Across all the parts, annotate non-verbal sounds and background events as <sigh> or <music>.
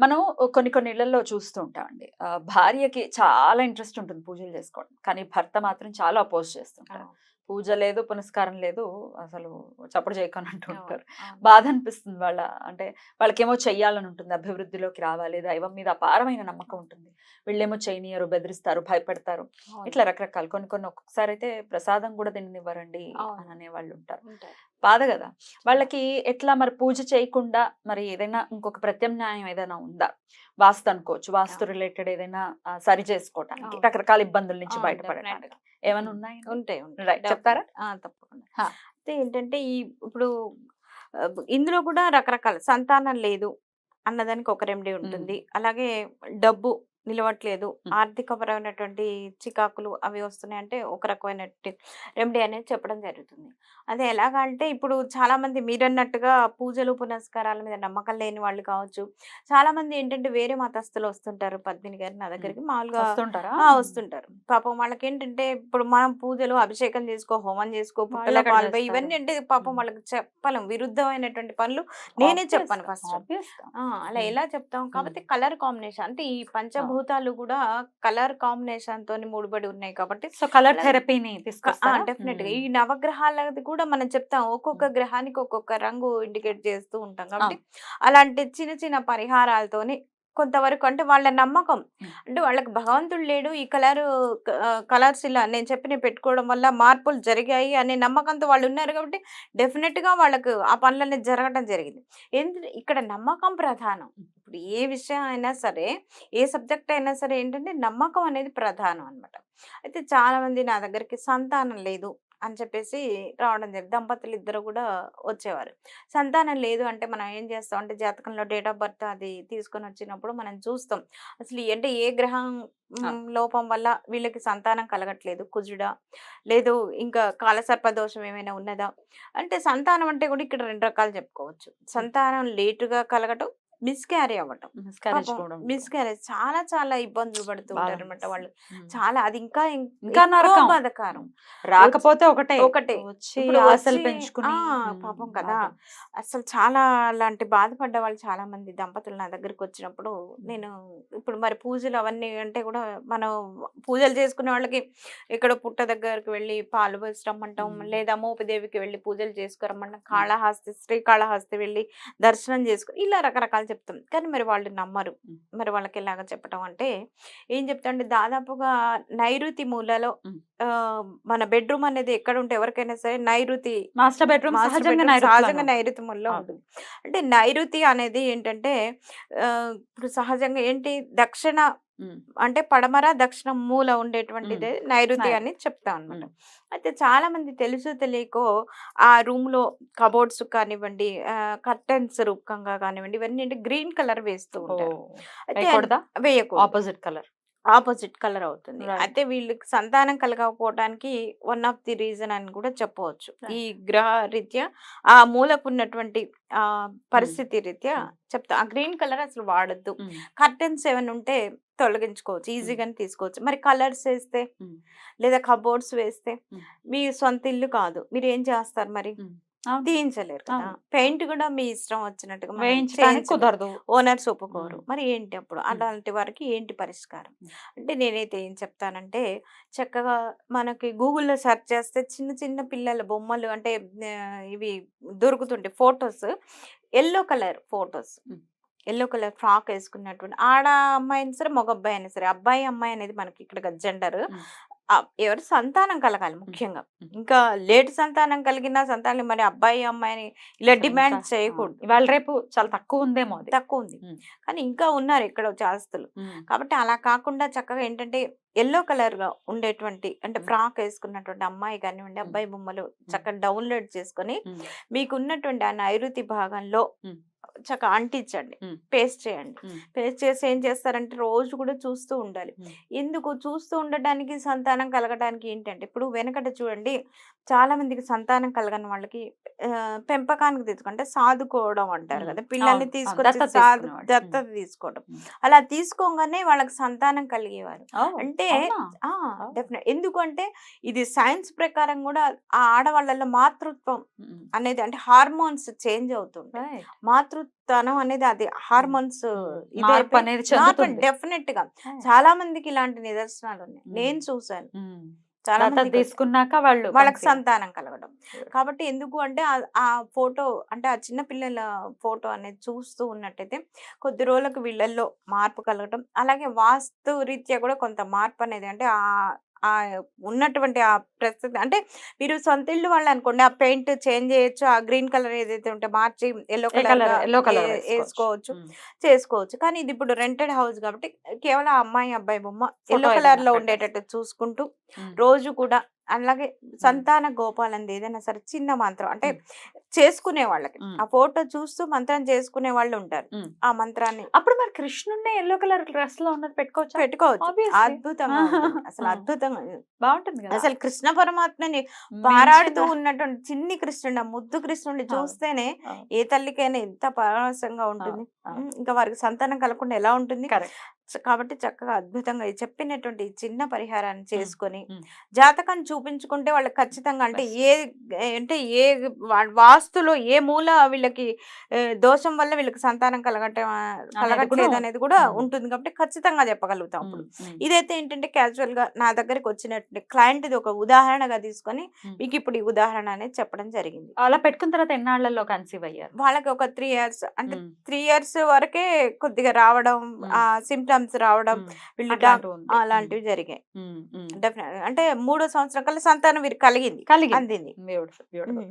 మనం కొన్ని కొన్ని ఇళ్ళలో చూస్తూ ఉంటామండి భార్యకి చాలా ఇంట్రెస్ట్ ఉంటుంది పూజలు చేసుకోవడం. కానీ భర్త మాత్రం చాలా అపోజ్ చేస్తుంటారు పూజ లేదు పునస్కారం లేదు అసలు చప్పుడు చేయకొని అంటూ ఉంటారు. బాధ అనిపిస్తుంది వాళ్ళ అంటే వాళ్ళకేమో చెయ్యాలని ఉంటుంది అభివృద్ధిలోకి రావాలి దైవం మీద అపారమైన నమ్మకం ఉంటుంది. వీళ్ళేమో చేయనీయరు బెదిరిస్తారు భయపెడతారు. ఇట్లా రకరకాలు కొన్ని కొన్ని ఒక్కొక్కసారి అయితే ప్రసాదం కూడా తిననివ్వరండి. అని అనే వాళ్ళు ఉంటారు. బాధ కదా! వాళ్ళకి ఎట్లా మరి పూజ చేయకుండా మరి ఏదైనా ఇంకొక ప్రత్యామ్నాయం ఏదైనా ఉందా? వాస్తు అనుకోవచ్చు. వాస్తు. రిలేటెడ్ ఏదైనా సరి చేసుకోవటానికి. రకరకాల ఇబ్బందుల నుంచి బయటపడటానికి. ఏమైనా ఉన్నాయి ఉంటాయి ఉంటాయి. చెప్తారా? తప్పకుండా. అయితే ఏంటంటే ఈ ఇప్పుడు ఇందులో కూడా రకరకాల. సంతానం లేదు అన్నదానికి ఒక రెమెడీ ఉంటుంది. అలాగే డబ్బు. నిలవట్లేదు. ఆర్థికపరమైనటువంటి చికాకులు అవి వస్తున్నాయి అంటే ఒక రకమైన రెమెడీ అనేది చెప్పడం జరుగుతుంది. అదే ఎలాగా అంటే ఇప్పుడు చాలా మంది మీరన్నట్టుగా పూజలు పునస్కారాల మీద నమ్మకం లేని వాళ్ళు కావచ్చు. చాలా మంది ఏంటంటే వేరే మతస్థులు వస్తుంటారు. పద్మిని గారు నా దగ్గరికి మామూలుగా వస్తుంటారా? పాపం వాళ్ళకి ఏంటంటే ఇప్పుడు మనం పూజలు అభిషేకం చేసుకో హోమం చేసుకో పుట్టలో చేస్తారు? ఇవన్నీ అంటే పాపం. వాళ్ళకి చెప్పలేం. విరుద్ధమైనటువంటి పనులు నేనే చెప్పాను ఫస్ట్. అలా. ఎలా చెప్తాం? కాబట్టి కలర్ కాంబినేషన్ అంటే ఈ పంచభూతాలు కూడా కలర్ కాంబినేషన్ తోని ముడిపడి ఉన్నాయి కాబట్టి సో కలర్ థెరపీని డెఫినెట్గా ఈ నవగ్రహాలది కూడా మనం చెప్తాం. ఒక్కొక్క గ్రహానికి ఒక్కొక్క రంగు ఇండికేట్ చేస్తూ ఉంటాం కాబట్టి అలాంటి చిన్న చిన్న పరిహారాలతోని కొంతవరకు అంటే వాళ్ళ నమ్మకం. మ్మ్. అంటే వాళ్ళకి భగవంతుడు లేడు ఈ కలర్ కలర్స్ ఇలా నేను చెప్పిన పెట్టుకోవడం వల్ల మార్పులు జరిగాయి అనే నమ్మకంతో వాళ్ళు ఉన్నారు కాబట్టి డెఫినెట్గా వాళ్ళకు ఆ పనులన్నీ జరగడం జరిగింది. ఎందుకంటే ఇక్కడ నమ్మకం ప్రధానం. ఇప్పుడు ఏ విషయం అయినా సరే ఏ సబ్జెక్ట్ అయినా సరే ఏంటంటే నమ్మకం అనేది ప్రధానం అన్నమాట. అయితే చాలా మంది నా దగ్గరికి సంతానం లేదు అని చెప్పేసి రావడం జరిగింది. దంపతులు ఇద్దరు కూడా వచ్చేవారు. సంతానం లేదు అంటే మనం ఏం చేస్తాం అంటే జాతకంలో డేట్ ఆఫ్ బర్త్ అది తీసుకొని వచ్చినప్పుడు మనం చూస్తాం. అసలు అంటే ఏ గ్రహం. లోపం వల్ల వీళ్ళకి సంతానం కలగట్లేదు? కుజుడా? లేదు ఇంకా కాలసర్ప దోషం ఏమైనా ఉన్నదా? అంటే సంతానం అంటే కూడా ఇక్కడ రెండు రకాలు చెప్పుకోవచ్చు. సంతానం లేటుగా కలగటం మిస్క్యారీ అవ్వటం. మిస్క్యారేజ్ చాలా చాలా ఇబ్బందులు పడుతూ బాధ ఉంటారు అనమాట వాళ్ళు. చాలా అది ఇంకా ఇంకా. బాధకారం రాకపోతే ఒకటే ఒకటే. వచ్చి- పెంచుకుని పాపం కదా. అసలు చాలా అలాంటి బాధపడ్డ వాళ్ళు చాలా మంది దంపతులు నా దగ్గరికి వచ్చినప్పుడు నేను ఇప్పుడు మరి పూజలు అవన్నీ అంటే కూడా మనం పూజలు చేసుకునే వాళ్ళకి ఇక్కడ పుట్ట దగ్గరికి వెళ్ళి పాలు పోసి రమ్మంటాం మ్మ్. లేదా మోపిదేవికి వెళ్ళి పూజలు చేసుకురమ్మంటాం కాళహస్తి శ్రీకాళహస్తి వెళ్ళి దర్శనం చేసుకుని ఇలా రకరకాలు చెప్తాం కానీ మరి వాళ్ళు నమ్మరు మ్మ్. మరి వాళ్ళకి ఎలాగ చెప్పటం అంటే ఏం చెప్తా అంటే దాదాపుగా నైరుతి మూలలో మన బెడ్రూమ్ అనేది ఎక్కడ ఉంటే ఎవరికైనా సరే నైరుతి మాస్టర్ బెడ్రూమ్ సహజంగా. నైరుతి మూలలో. ఉంటుంది అంటే నైరుతి అనేది ఏంటంటే ఇప్పుడు సహజంగా ఏంటి దక్షిణ. అంటే పడమర దక్షిణ మూల ఉండేటువంటిదే నైరుతి. అని చెప్తాం అనమాట. అయితే చాలా మంది తెలుసు తెలియకో ఆ రూమ్లో కబోర్డ్స్ కానివ్వండి కర్టెన్స్ రూపకంగా కానివ్వండి ఇవన్నీ గ్రీన్ కలర్ వేస్తూ ఉంటారు. అయితే వేయకూడదా? వేయకూడదు. Opposite colour. ఆపోజిట్ కలర్ అవుతుంది. అయితే వీళ్ళకి సంతానం కలగకపోవడానికి వన్ ఆఫ్ ది రీజన్ అని కూడా చెప్పవచ్చు. ఈ గ్రహ రీత్యా ఆ మూలకు ఉన్నటువంటి ఆ పరిస్థితి రీత్యా Hmm. చెప్తా ఆ గ్రీన్ కలర్ అసలు వాడద్దు కర్టెన్స్ ఏమైనా ఉంటే తొలగించుకోవచ్చు ఈజీగానే తీసుకోవచ్చు మరి కలర్స్ వేస్తే Hmm. లేదా కబోర్డ్స్ వేస్తే Hmm. మీ సొంత ఇల్లు కాదు మీరు ఏం చేస్తారు మరి. తీయించలేరు కదా. పెయింట్ కూడా మీ ఇష్టం వచ్చినట్టుగా వేయించడానికి. కుదరదు ఓనర్స్ ఒప్పుకోరు. మరి ఏంటి అప్పుడు అలాంటి వారికి ఏంటి పరిష్కారం. అంటే నేనైతే ఏం చెప్తానంటే చక్కగా మనకి గూగుల్లో సెర్చ్ చేస్తే చిన్న చిన్న పిల్లల బొమ్మలు అంటే ఇవి దొరుకుతుంటాయి photos yellow colour photos. Yellow colour frock వేసుకున్నటువంటి ఆడ అమ్మాయి అయినా సరే మగ అబ్బాయి అయినా సరే అబ్బాయి అమ్మాయి అనేది మనకి ఇక్కడ జెండర్. ఎవరు సంతానం కలగాలి ముఖ్యంగా. ఇంకా లేట్ సంతానం కలిగిన సంతానం మరి అబ్బాయి అమ్మాయిని ఇలా డిమాండ్ చేయకూడదు ఇవాళ రేపు చాలా తక్కువ ఉందేమో అది తక్కువ ఉంది. కానీ ఇంకా ఉన్నారు ఇక్కడ జాస్తులు మ్మ్. కాబట్టి అలా కాకుండా చక్కగా ఏంటంటే ఎల్లో కలర్గా ఉండేటువంటి అంటే. ఫ్రాక్ వేసుకున్నటువంటి అమ్మాయి కానివ్వండి అబ్బాయి బొమ్మలు చక్కగా డౌన్లోడ్ చేసుకొని. మీకు ఉన్నటువంటి ఆ నైరుతి భాగంలో. చక్కగా అంటించండి. పేస్ట్ చేయండి. పేస్ట్ చేసి ఏం చేస్తారంటే రోజు కూడా చూస్తూ ఉండాలి. ఎందుకు చూస్తూ ఉండడానికి సంతానం కలగడానికి ఏంటంటే ఇప్పుడు వెనకట చూడండి చాలా మందికి సంతానం కలగని వాళ్ళకి పెంపకానికి తీసుకుంటే సాదుకోవడం అంటారు. కదా పిల్లల్ని. తీసుకొచ్చి సాదు. దత్తత తీసుకోవడం. అలా తీసుకోగానే వాళ్ళకి సంతానం కలిగేవారు అంటే. డెఫినెట్ ఎందుకంటే ఇది సైన్స్ ప్రకారం కూడా ఆ ఆడవాళ్ళలో మాతృత్వం. అనేది అంటే హార్మోన్స్ చేంజ్ అవుతుంటాయి Right. మాతృత్వనం అనేది అది హార్మోన్స్. డెఫినెట్గా. చాలా మందికి ఇలాంటి నిదర్శనాలు ఉన్నాయి. నేను చూసాను మ్మ్. చాలా. తీసుకున్నాక వాళ్ళు వాళ్ళకి. సంతానం కలగడం కాబట్టి ఎందుకు అంటే ఆ- ఆ ఫోటో అంటే ఆ చిన్న పిల్లల ఫోటో అనేది చూస్తూ ఉన్నట్టయితే కొద్ది రోజులకు వీళ్ళల్లో మార్పు కలగడం అలాగే వాస్తు రీత్యా కూడా కొంత మార్పు అనేది అంటే ఆ ఆ ఉన్నటువంటి ఆ ప్రస్తుతం అంటే మీరు సొంత ఇల్లు వాళ్ళు అనుకోండి ఆ పెయింట్ చేంజ్ చేయొచ్చు ఆ గ్రీన్ కలర్ ఏదైతే ఉంటే మార్చి ఎల్లో కలర్? Yellow colour వేసుకోవచ్చు. చేసుకోవచ్చు కానీ ఇది ఇప్పుడు రెంటెడ్ హౌస్ కాబట్టి కేవలం అమ్మాయి అబ్బాయి బొమ్మ ఎల్లో కలర్లో. ఉండేటట్టు చూసుకుంటూ. రోజు కూడా అలాగే సంతాన గోపాలంది ఏదైనా సరే చిన్న మంత్రం అంటే చేసుకునే వాళ్ళకి. ఆ ఫోటో చూస్తూ మంత్రం చేసుకునే వాళ్ళు ఉంటారు. ఆ మంత్రాన్ని అప్పుడు మరి కృష్ణుడిని ఎల్లో కలర్ డ్రెస్లో ఉన్నది పెట్టుకోవచ్చు? పెట్టుకోవచ్చు. <laughs> ఉంటుంది. అసలు ఉంది. బాగుంటుంది కదా. అసలు కృష్ణ పరమాత్మని పారాడుతూ ఉన్నటువంటి చిన్ని కృష్ణుడు ఆ ముద్దు కృష్ణుడిని. చూస్తేనే. ఏ తల్లికైనా ఎంత పరవశంగా ఉంటుంది. ఇంకా వారికి సంతానం కలగకుండా ఎలా ఉంటుంది. కాబట్టి చక్కగా అద్భుతంగా చెప్పినటువంటి చిన్న పరిహారాన్ని చేసుకొని. జాతకాన్ని చూపించుకుంటే వాళ్ళకి ఖచ్చితంగా అంటే. ఏ అంటే ఏ వాస్తులో ఏ మూల వీళ్ళకి దోషం వల్ల వీళ్ళకి సంతానం కలగటం కలగట్లేదు అనేది కూడా. ఉంటుంది కాబట్టి ఖచ్చితంగా చెప్పగలుగుతాం అప్పుడు. ఇదైతే ఏంటంటే క్యాజువల్గా నా దగ్గరికి వచ్చినట్టు క్లయింట్ ఇది ఒక ఉదాహరణగా తీసుకొని. మీకు ఇప్పుడు ఈ ఉదాహరణ అనేది చెప్పడం జరిగింది అలా పెట్టుకున్న తర్వాత ఎన్నాళ్ళలో కన్సీవ్ అయ్యారు వాళ్ళకి ఒక త్రీ ఇయర్స్ అంటే. త్రీ ఇయర్స్ వరకే కొద్దిగా రావడం. ఆ సిమ్టమ్స్ రావడం మ్మ్. వీళ్ళు. అలాంటివి జరిగాయి. డెఫినెట్ అంటే మూడో సంవత్సరం కల్లా సంతానం వీరికి కలిగింది కలిగింది అందింది.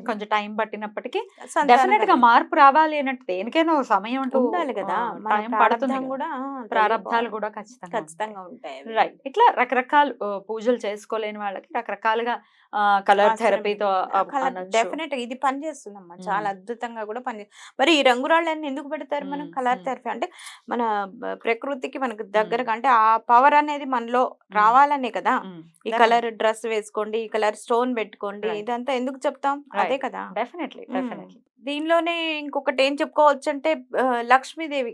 కొంచెం టైం పట్టినప్పటికీ డెఫినెట్గా. మార్పు రావాలి అన్నట్టు దేనికైనా సమయం అంటూ ఉండాలి కదా మన టైం పడుతుంది. కూడా తెలియపోవాలి. కూడా ఖచ్చితంగా ఖచ్చితంగా ఉంటాయి. రైట్ ఇట్లా రకరకాల పూజలు చేసుకోలేని వాళ్ళకి రకరకాలుగా కలర్ థెరపీతో డెఫినెట్ ఇది పని చేస్తుందమ్మా చాలా అద్భుతంగా కూడా పని మరి ఈ రంగురాళ్ళని ఎందుకు పెడతారు మనం కలర్. థెరపీ అంటే మన ప్రకృతికి మనకు దగ్గరగా అంటే ఆ పవర్ అనేది మనలో రావాలనే కదా! ఈ కలర్ డ్రెస్ వేసుకోండి ఈ కలర్ స్టోన్ పెట్టుకోండి. ఇదంతా ఎందుకు చెప్తాం? అదే. కదా! డెఫినెట్లీ. డెఫినెట్లీ. దీనిలోనే ఇంకొకటి ఏం చెప్పుకోవచ్చు అంటే ఆ, లక్ష్మీదేవి.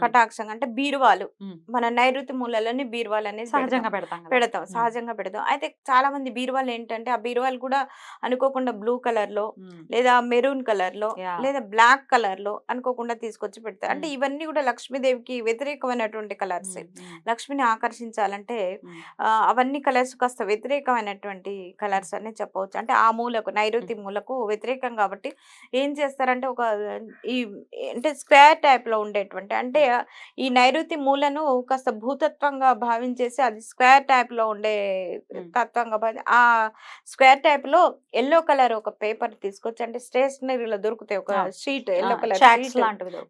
కటాక్షం అంటే బీరువాలు మ్మ్. మన నైరుతి మూలలోని బీరువాలు అనేది పెడతాం. సహజంగా పెడతాం కదా. పెడతాం మ్మ్. సహజంగా పెడతాం అయితే చాలా మంది బీరువాలు ఏంటంటే ఆ బీరువాలు కూడా అనుకోకుండా బ్లూ కలర్లో మ్మ్. లేదా మెరూన్ కలర్లో Yeah. లేదా బ్లాక్ కలర్లో అనుకోకుండా తీసుకొచ్చి పెడతారు అంటే మ్మ్. ఇవన్నీ కూడా లక్ష్మీదేవికి వ్యతిరేకమైనటువంటి కలర్స్ మ్మ్. మ్మ్. లక్ష్మిని ఆకర్షించాలంటే మ్మ్. ఆ, అవన్నీ కలర్స్ కాస్త వ్యతిరేకమైనటువంటి కలర్స్ అని చెప్పవచ్చు అంటే ఆ మూలకు నైరుతి మూలకు వ్యతిరేకం కాబట్టి ఏం చేస్తారంటే ఒక ఈ అంటే స్క్వేర్ టైప్లో ఉండేటువంటి అంటే ఈ నైరుతి మూలను కాస్త భూతత్వంగా భావించేసి అది స్క్వేర్ టైప్లో ఉండే. తత్వంగా భావి ఆ స్క్వేర్ టైప్లో ఎల్లో కలర్ ఒక పేపర్ తీసుకొచ్చి అంటే స్టేషనరీలో దొరుకుతాయి ఒక. Sheet yellow colour.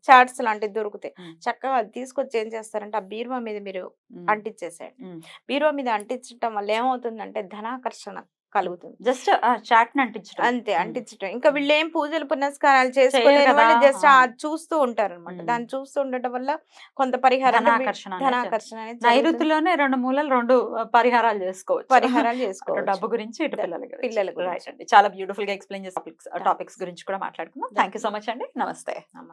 చార్ట్స్ లాంటివి దొరుకుతాయి. చక్కగా అది తీసుకొచ్చి ఏం చేస్తారంటే ఆ బీరువా మీద మీరు. అంటించేసేయండి. బీరువా మీద అంటించడం వల్ల ఏమవుతుందంటే ధనాకర్షణ కలుగుతుంది. జస్ట్ చాట్ అంటించడం. అంతే. అంటించడం. ఇంకా వీళ్ళు ఏం పూజలు పునస్కారాలు చేయరు చేసుకోలేని వాళ్ళు. జస్ట్. చూస్తూ ఉంటారు అనమాట. దాన్ని చూస్తూ ఉండటం వల్ల కొంత పరిహారం ధనాకర్షణ. నైరుతిలోనే రెండు మూలలు రెండు పరిహారాలు చేసుకోవచ్చు. పరిహారాలు చేసుకోవచ్చు. డబ్బు గురించి ఇటు పిల్లల గురించి. పిల్లల గురించి. రైట్ అండి. చాలా బ్యూటిఫుల్గా ఎక్స్ప్లెయిన్ చేసి టాపిక్స్ గురించి కూడా మాట్లాడుకుందాం. థ్యాంక్ యూ సో మచ్ అండి. నమస్తే. నమస్తే.